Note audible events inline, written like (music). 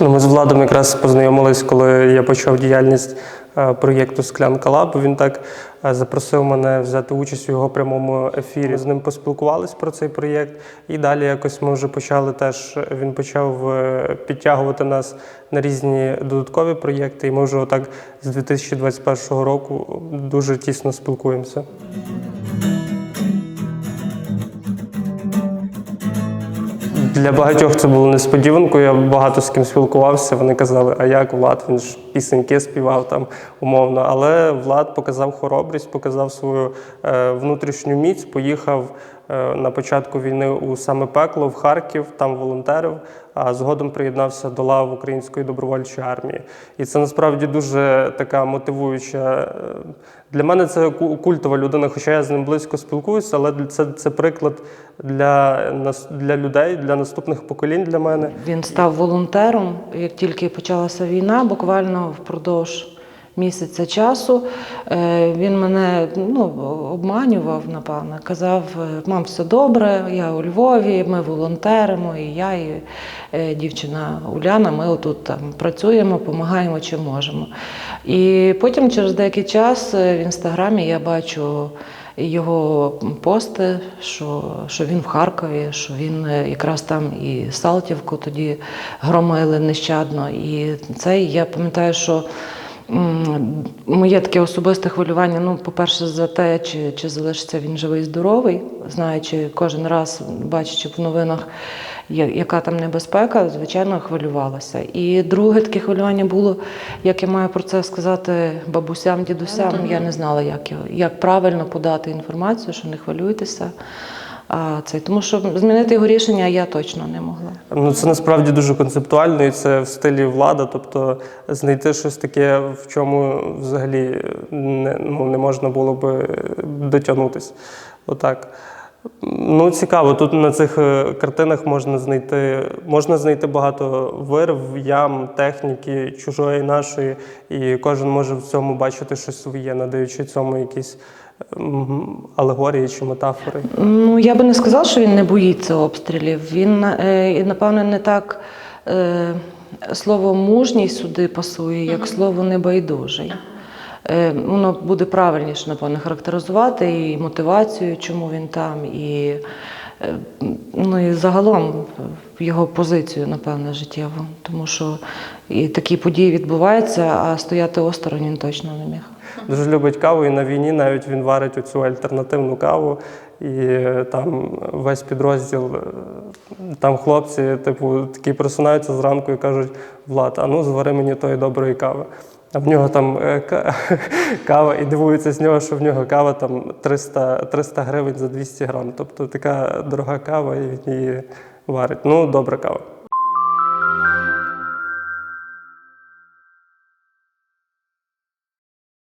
Ну, Ми з Владом якраз познайомились, коли я почав діяльність е, проєкту Склянка Лаб. Він так е, запросив мене взяти участь у його прямому ефірі. З ним поспілкувались про цей проєкт. І далі якось ми вже почали теж. Він почав е, підтягувати нас на різні додаткові проєкти. І ми вже отак з 2021 року дуже тісно спілкуємося. Для багатьох це було несподіванкою. Я багато з ким спілкувався. Вони казали, а як Влад? Він ж пісеньки співав там умовно. Але Влад показав хоробрість, показав свою е, внутрішню міць, поїхав на початку війни у саме пекло в Харків, там волонтерив, а згодом приєднався до лав Української добровольчої армії. І це насправді дуже така мотивуюча. е, Для мене це ку- культова людина, хоча я з ним близько спілкуюся, але це, це приклад для, нас- для людей, для наступних поколінь для мене. Він став волонтером, як тільки почалася війна, буквально впродовж місяця часу. Е, Він мене ну, обманював, напевно. Казав, е, мам, все добре, я у Львові, ми волонтеримо, і я, і е, дівчина Уляна, ми отут там працюємо, допомагаємо чим можемо. І потім через деякий час в інстаграмі я бачу його пости, що, що він в Харкові, що він якраз там і Салтівку тоді громили нещадно. І це я пам'ятаю, що моє таке особисте хвилювання. Ну, по-перше, за те, чи, чи залишиться він живий і здоровий, знаючи кожен раз, бачачи в новинах, яка там небезпека, звичайно, хвилювалася. І друге таке хвилювання було, як я маю про це сказати бабусям, дідусям. Я не знала, як, його, як правильно подати інформацію, що не хвилюйтеся. Це тому, що змінити його рішення я точно не могла. Ну це насправді дуже концептуально, і це в стилі влада. Тобто знайти щось таке, в чому взагалі не, ну, не можна було би дотягнутися. Отак. Ну, цікаво, тут на цих е, картинах можна знайти, можна знайти багато вирв, ям, техніки, чужої, нашої, і кожен може в цьому бачити щось своє, надаючи цьому якісь алегорії чи метафори. Ну, я би не сказала, що він не боїться обстрілів. Він, е, напевно, не так е, слово мужній сюди пасує, як слово небайдужий. Е, воно буде правильніше, напевно, характеризувати і мотивацію, чому він там, і, ну, і загалом його позицію, напевно, життєву. Тому що і такі події відбуваються, а стояти осторонь він точно не міг. Дуже любить каву, і на війні навіть він варить оцю альтернативну каву. І е, там весь підрозділ, е, там хлопці, типу, такі просинаються зранку і кажуть: Влад, а ну звари мені тої доброї кави. А в нього там е, (laughs) кава, і дивуються з нього, що в нього кава там 300, 300 гривень за 200 грам. Тобто така дорога кава, і він її варить. Ну, добра кава.